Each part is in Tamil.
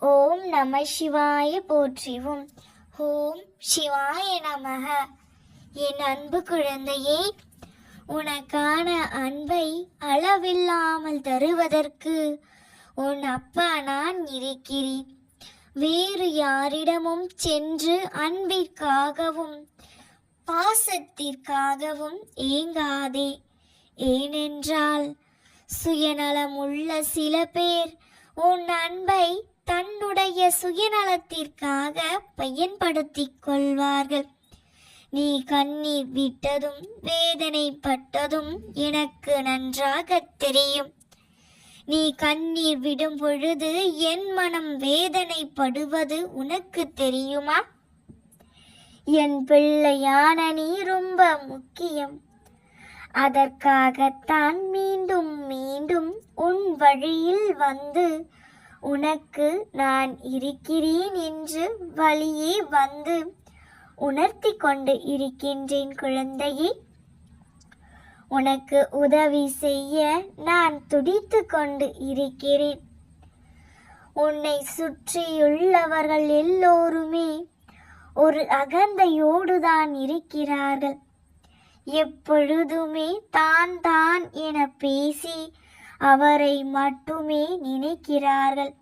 ஓம் நம சிவாய போற்றிவும். ஓம் சிவாய நமக. என் அன்பு குழந்தையே உனக்கான அன்பை அளவில்லாமல் தருவதற்கு உன் அப்பா நான் இருக்கிறேன். வேறு யாரிடமும் சென்று அன்பிற்காகவும் பாசத்திற்காகவும் ஏங்காதே. ஏனென்றால் சுயநலம் உள்ள சில பேர் உன் அன்பை தன்னுடைய சுயநலத்திற்காக பயன்படுத்திக் கொள்வார்கள். நீ கண்ணீர் விட்டதும் வேதனைப்பட்டதும் எனக்கு நன்றாக தெரியும். நீ கண்ணீர் விடும் பொழுது என் மனம் வேதனைப்படுவது உனக்கு தெரியுமா? என் பிள்ளையான நீ ரொம்ப முக்கியம். அதற்காகத்தான் மீண்டும் மீண்டும் உன் வழியில் வந்து உனக்கு நான் இருக்கிறேன் என்று வழியே வந்து உணர்த்தி கொண்டு இருக்கின்றேன் குழந்தையே. உனக்கு உதவி செய்ய நான் துடித்து கொண்டு இருக்கிறேன். உன்னை சுற்றியுள்ளவர்கள் எல்லோருமே ஒரு அகந்தையோடு தான் இருக்கிறார்கள். எப்பொழுதுமே தான் தான் என பேசி அவரை மட்டுமே நினைக்கிறார்கள்.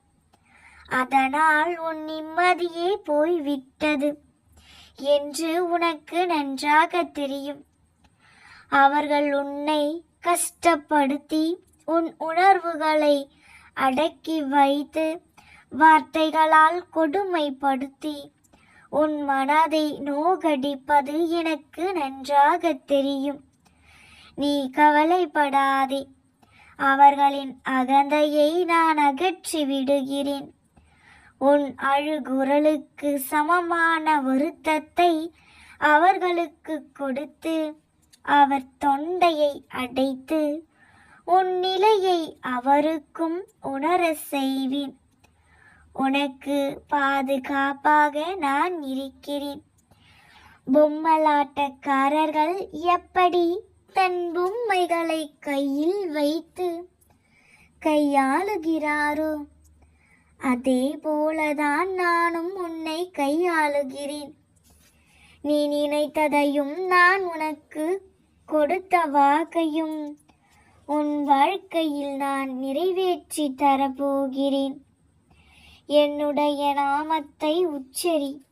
அதனால் உன் நிம்மதியே போய்விட்டது என்று உனக்கு நன்றாக தெரியும். அவர்கள் உன்னை கஷ்டப்படுத்தி உன் உணர்வுகளை அடக்கி வைத்து வார்த்தைகளால் கொடுமைப்படுத்தி உன் மனதை நோகடிப்பது எனக்கு நன்றாக தெரியும். நீ கவலைப்படாதே. அவர்களின் அகந்தையை நான் அகற்றி விடுகிறேன். உன் அழுகுரலுக்கு சமமான வருத்தத்தை அவர்களுக்கு கொடுத்து அவர் தொண்டையை அடைத்து உன் நிலையை அவருக்கும் உணர செய்வேன். உனக்கு பாதுகாப்பாக நான் இருக்கிறேன். பொம்மலாட்டக்காரர்கள் எப்படி தன் பொம்மைகளை கையில் வைத்து கையாளுகிறாரோ? அதே போலதான் நானும் உன்னை கையாளுகிறேன். நீ நினைத்ததையும் நான் உனக்கு கொடுத்த வாக்கையும் உன் வாழ்க்கையில் நான் நிறைவேற்றி தரப்போகிறேன். என்னுடைய நாமத்தை உச்சரி.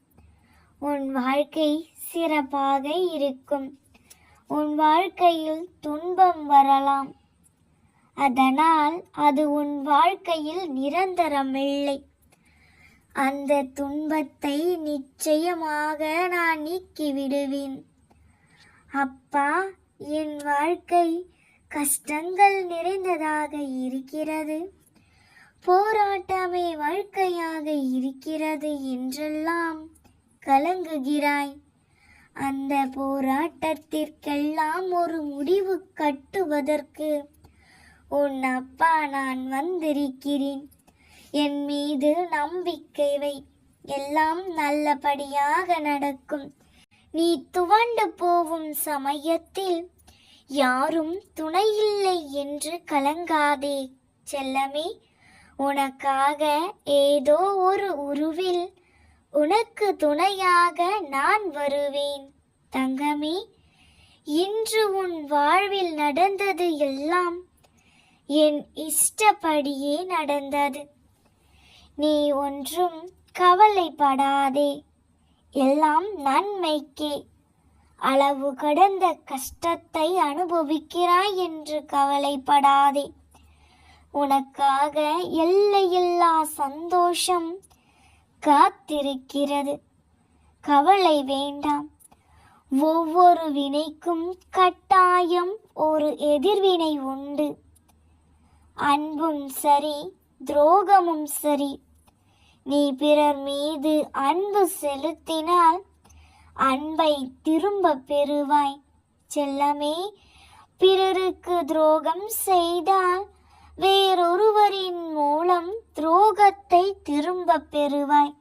உன் வாழ்க்கை சிறப்பாக இருக்கும். உன் வாழ்க்கையில் துன்பம் வரலாம். அதனால் அது உன் வாழ்க்கையில் நிரந்தரமில்லை. அந்த துன்பத்தை நிச்சயமாக நான் நீக்கிவிடுவேன். அப்பா என் வாழ்க்கை கஷ்டங்கள் நிறைந்ததாக இருக்கிறது. போராட்டமே வாழ்க்கையாக இருக்கிறது என்றெல்லாம் கலங்குகிறாய். அந்த போராட்டத்திற்கெல்லாம் ஒரு முடிவு கட்டுவதற்கு உன் அப்பா நான் வந்திருக்கிறேன். என் மீது நம்பிக்கை வை. எல்லாம் நல்லபடியாக நடக்கும். நீ துவண்டு போகும் சமயத்தில் யாரும் துணையில்லை என்று கலங்காதே. செல்லமே உனக்காக ஏதோ ஒரு உருவில் உனக்கு துணையாக நான் வருவேன். தங்கமே இன்று உன் வாழ்வில் நடந்தது எல்லாம் என் இஷ்டப்படியே நடந்தது. நீ ஒன்றும் கவலைப்படாதே எல்லாம் நன்மைக்கே. அளவு கடந்த கஷ்டத்தை அனுபவிக்கிறாய் என்று கவலைப்படாதே. உனக்காக எல்லையில்லா சந்தோஷம் காத்திருக்கிறது. கவலை வேண்டாம். ஒவ்வொரு வினைக்கும் கட்டாயம் ஒரு எதிர்வினை உண்டு. அன்பும் சரி துரோகமும் சரி. நீ பிறர் மீது அன்பு செலுத்தினால் அன்பை திரும்ப பெறுவாய். செல்லமே பிறருக்கு துரோகம் செய்தால் வேறொருவரின் மூலம் துரோகத்தை திரும்ப பெறுவாய்.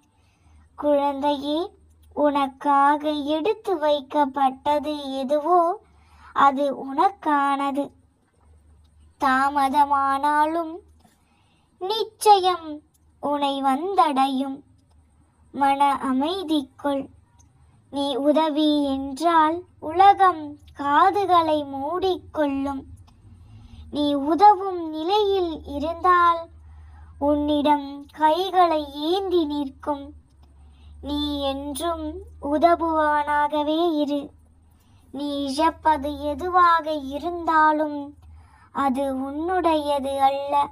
குழந்தையே உனக்காக எடுத்து வைக்கப்பட்டது எதுவோ அது உனக்கானது. தாமதமானாலும் நிச்சயம் உனை வந்தடையும். மன அமைதிக்குள் நீ உதவி என்றால் உலகம் காதுகளை மூடிக்கொள்ளும். நீ உதவும் நிலையில் இருந்தால் உன்னிடம் கைகளை ஏந்தி நிற்கும். நீ என்றும் உதவுபவனாகவே இரு. நீ இழப்பது எதுவாக இருந்தாலும் அது உன்னுடையது அல்ல.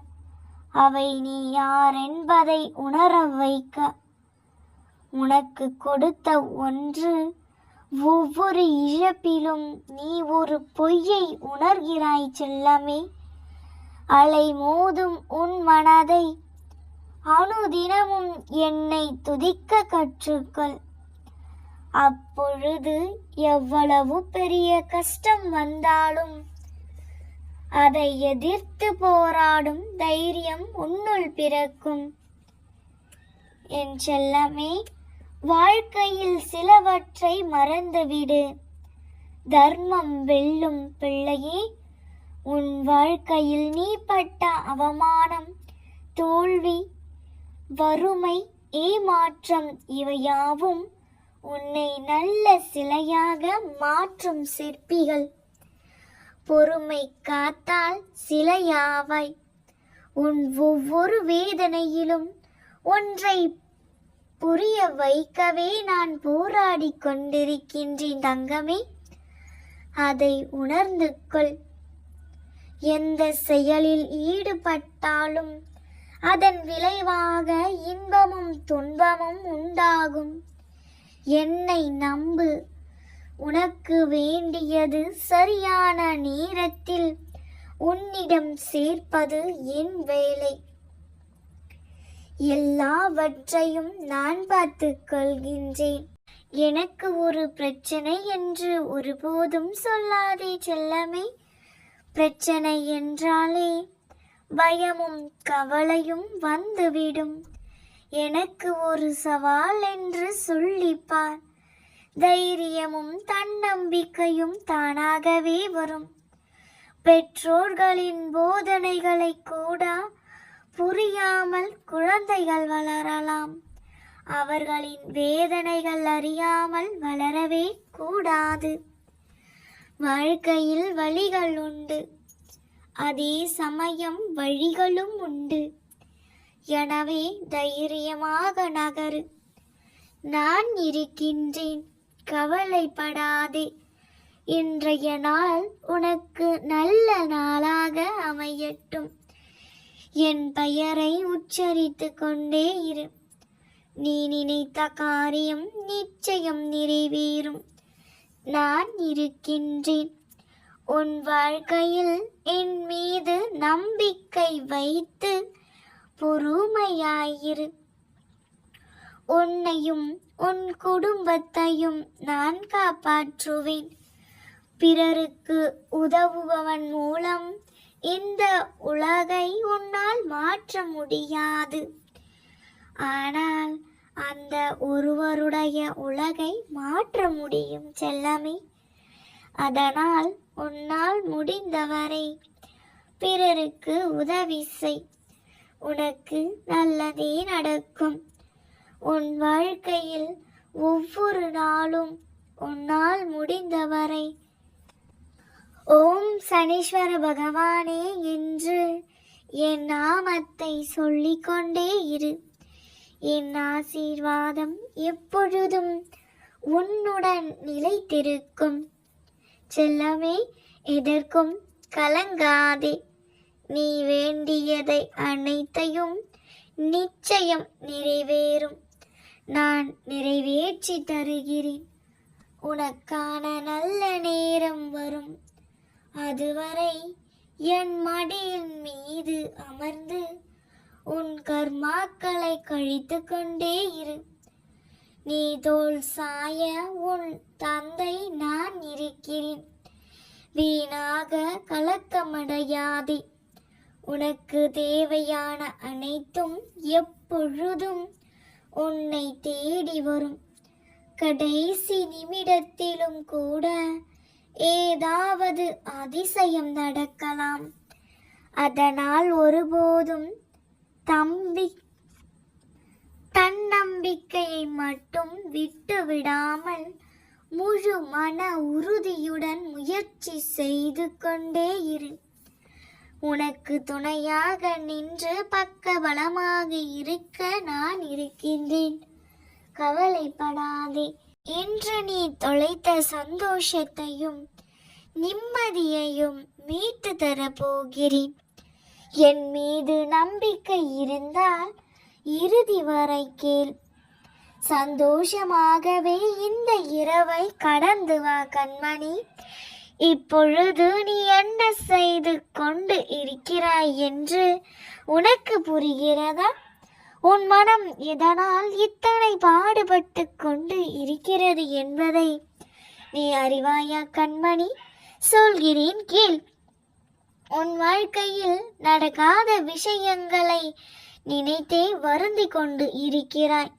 அவை நீ யார் என்பதை உணர வைக்க உனக்கு கொடுத்த ஒன்று ஒவ்வொரு இழப்பிலும் நீ ஒரு பொய்யை உணர்கிறாய் செல்லமே. அலை மோதும் உன் மனதை அனுதினமும் என்னை துதிக்க கற்றுக்கொள். அப்பொழுது எவ்வளவு பெரிய கஷ்டம் வந்தாலும் அதை எதிர்த்து போராடும் தைரியம் உன்னுள் பிறக்கும். என் செல்லமே வாழ்க்கையில் சிலவற்றை மறந்துவிடு. தர்மம் வெல்லும் பிள்ளையே உன் வாழ்க்கையில் நீ பட்ட அவமானம் தோல்வி வறுமை ஏமாற்றம் இவையாவும் உன்னை நல்ல சிலையாக மாற்றும் சிற்பிகள். பொறுமை காத்தால் சிலையாவாய். உன் ஒவ்வொரு வேதனையிலும் ஒன்றை புரிய வைக்கவே நான் போராடி கொண்டிருக்கின்றேன் தங்கமே. அதை உணர்ந்து கொள். எந்த செயலில் ஈடுபட்டாலும் அதன் விளைவாக இன்பமும் துன்பமும் உண்டாகும். என்னை நம்பு. உனக்கு வேண்டியது சரியான நேரத்தில் உன்னிடம் சேர்ப்பது என் வேலை. எல்லாவற்றையும் நான் பார்த்துக் கொள்கின்றேன். எனக்கு ஒரு பிரச்சனை என்று ஒருபோதும் சொல்லாதே செல்லமே. பிரச்சனை என்றாலே பயமும் கவலையும் வந்துவிடும். எனக்கு ஒரு சவால் என்று சொல்லிப்பார். தைரியமும் தன்னம்பிக்கையும் தானாகவே வரும். பெற்றோர்களின் போதனைகளை கூட புரியாமல் குழந்தைகள் வளரலாம். அவர்களின் வேதனைகள் அறியாமல் வளரவே கூடாது. வாழ்க்கையில் வழிகள் உண்டு. அதே சமயம் வழிகளும் உண்டு. எனவே தைரியமாக நகரு. நான் இருக்கின்றேன். கவலைப்படாதே. இன்றைய நாள் உனக்கு நல்ல நாளாக அமையட்டும். என் பெயரை உச்சரித்து கொண்டே இரு. நீ நினைத்த காரியம் நிச்சயம் நிறைவேறும். நான் இருக்கின்றேன். உன் வாழ்க்கையில் என் மீது நம்பிக்கை வைத்து பொறுமையாயிரு. உன்னையும் உன் குடும்பத்தையும் நான் காப்பாற்றுவேன். பிறருக்கு உதவுபவன் மூலம் இந்த உலகை உன்னால் மாற்ற முடியாது. ஆனால் அந்த ஒருவருடைய உலகை மாற்ற முடியும் செல்லமே. அதனால் உன்னால் முடிந்தவரை பிறருக்கு உதவி செய். உனக்கு நல்லதே நடக்கும். உன் வாழ்க்கையில் ஒவ்வொரு நாளும் உன்னால் முடிந்தவரை ஓம் சனீஸ்வர பகவானே என்று என் நாமத்தை சொல்லிக்கொண்டே இரு. என் ஆசீர்வாதம் எப்பொழுதும் உன்னுடன் நிலைத்திருக்கும். செல்லமே எதற்கும் கலங்காதே. நீ வேண்டியதை அனைத்தையும் நிச்சயம் நிறைவேறும். நான் நிறைவேற்றி தருகிறேன். உனக்கான நல்ல நேரம் வரும். அதுவரை என் மடியின் மீது அமர்ந்து உன் கர்மாக்களை கழித்து கொண்டே இரு. நீ தோல் சாய உன் தந்தை நான் இருக்கிறேன். வீணாக கலக்கமடையாதே. உனக்கு தேவையான அனைத்தும் எப்பொழுதும் உன்னை தேடி வரும். கடைசி நிமிடத்திலும் கூட ஏதாவது அதிசயம் நடக்கலாம். அதனால் ஒருபோதும் தம்பி தன்னம்பிக்கையை மட்டும் விட்டு விடாமல் முழு மன உறுதியுடன் முயற்சி செய்து கொண்டே இரு. உனக்கு துணையாக நின்று பக்கபலமாக இருக்க நான் இருக்கின்றேன். கவலைப்படாதே. இன்று நீ தொலைத்த சந்தோஷத்தையும் நிம்மதியையும் மீட்டு தர போகிறேன் என் மீது நம்பிக்கை இருந்தால் இறுதி வரை கேள். சந்தோஷமாகவே இந்த இரவை கடந்து வா கண்மணி. இப்பொழுது நீ என்ன செய்து கொண்டு இருக்கிறாய் என்று உனக்கு புரிகிறதா? உன் மனம் எதனால் இத்தனை பாடுபட்டு கொண்டு இருக்கிறது என்பதை நீ அறிவாயா கண்மணி? சொல்கிறேன் கீழ் உன் வாழ்க்கையில் நடக்காத விஷயங்களை நினைத்தே வருந்தி கொண்டு இருக்கிறாய்.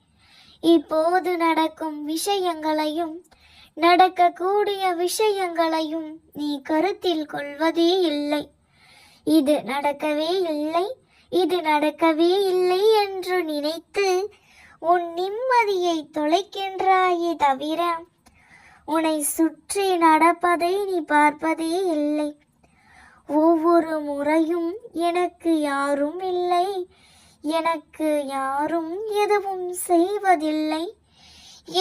இப்போது நடக்கும் விஷயங்களையும் நடக்கக்கூடிய விஷயங்களையும் நீ கருத்தில் கொள்வதே இல்லை. இது நடக்கவே இல்லை. இது நடக்கவே இல்லை என்று நினைத்து உன் நிம்மதியை தொலைக்கின்றாயே தவிர உன்னை சுற்றி நடப்பதை நீ பார்ப்பதே இல்லை. ஒவ்வொரு முறையும் எனக்கு யாரும் இல்லை. எனக்கு யாரும் எதுவும் செய்வதில்லை.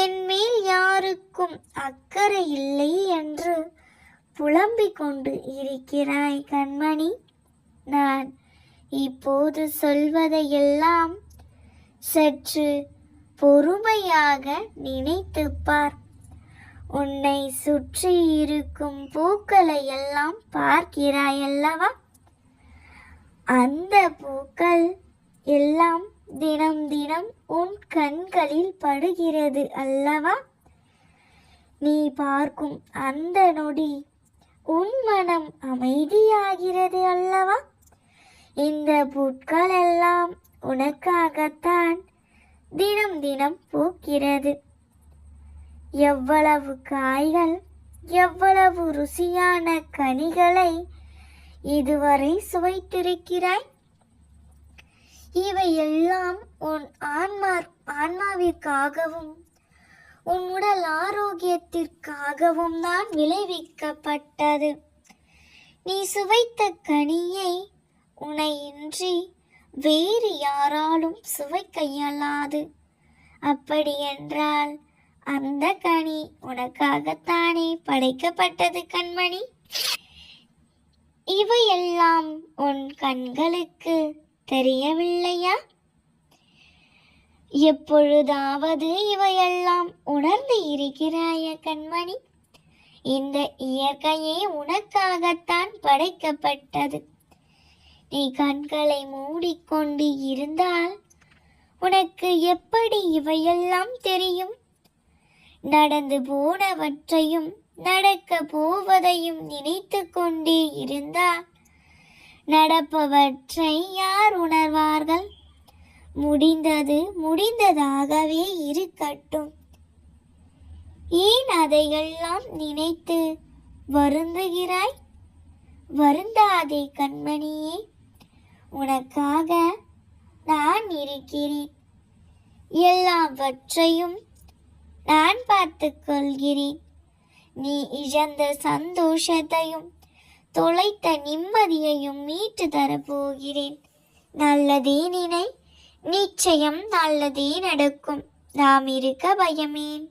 என் மேல் யாருக்கும் அக்கறை இல்லை என்று புலம்பிக் கொண்டு இருக்கிறாய் கண்மணி. நான் இப்போது சொல்வதையெல்லாம் சற்று பொறுமையாக நினைத்து பார். உன்னை சுற்றி இருக்கும் பூக்களை எல்லாம் பார்க்கிறாய் அல்லவா அந்த பூக்கள் எல்லாம் தினம் தினம் உன் கண்களில் படுகிறது அல்லவா? நீ பார்க்கும் அந்த நொடி உன் மனம் அமைதியாகிறது அல்லவா? இந்த புட்கள் எல்லாம் உனக்காகத்தான் தினம் தினம் பூக்கிறது. எவ்வளவு காய்கள் எவ்வளவு ருசியான கனிகளை இதுவரை சுவைத்திருக்கிறாய்? இவை எல்லாம் உன் ஆன்மா ஆன்மாவிற்காகவும் உன் உடல் ஆரோக்கியத்திற்காகவும் தான் விளைவிக்கப்பட்டது. நீ சுவைத்த கனியை உனையின்றி வேறு யாராலும் சுவை இயலாது அப்படியென்றால் அந்த கனி உனக்காகத்தானே படைக்கப்பட்டது கண்மணி? இவையெல்லாம் உன் கண்களுக்கு தெரியவில்லையா? எப்பொழுதாவது இவையெல்லாம் உணர்ந்து இருக்கிறாய கண்மணி? இந்த இயற்கையே உனக்காகத்தான் படைக்கப்பட்டது. நீ கண்களை மூடிக்கொண்டு இருந்தால் உனக்கு எப்படி இவையெல்லாம் தெரியும்? நடந்து போனவற்றையும் நடக்க போவதையும் நினைத்து கொண்டே இருந்தால் நடப்பவற்றை யார் உணர்வார்கள்? முடிந்தது முடிந்ததாகவே இருக்கட்டும். ஏன் அதையெல்லாம் நினைத்து வருந்துகிறாய்? வருந்தாதே கண்மணியே. உனக்காக நான் இருக்கிறேன். எல்லாவற்றையும் நான் பார்த்து கொள்கிறேன் நீ இழந்த சந்தோஷத்தையும் தொலைத்த நிம்மதியையும் மீட்டு தரப்போகிறேன். நல்லதே நினை நிச்சயம் நல்லதே நடக்கும். நாம் இருக்க பயமேன்.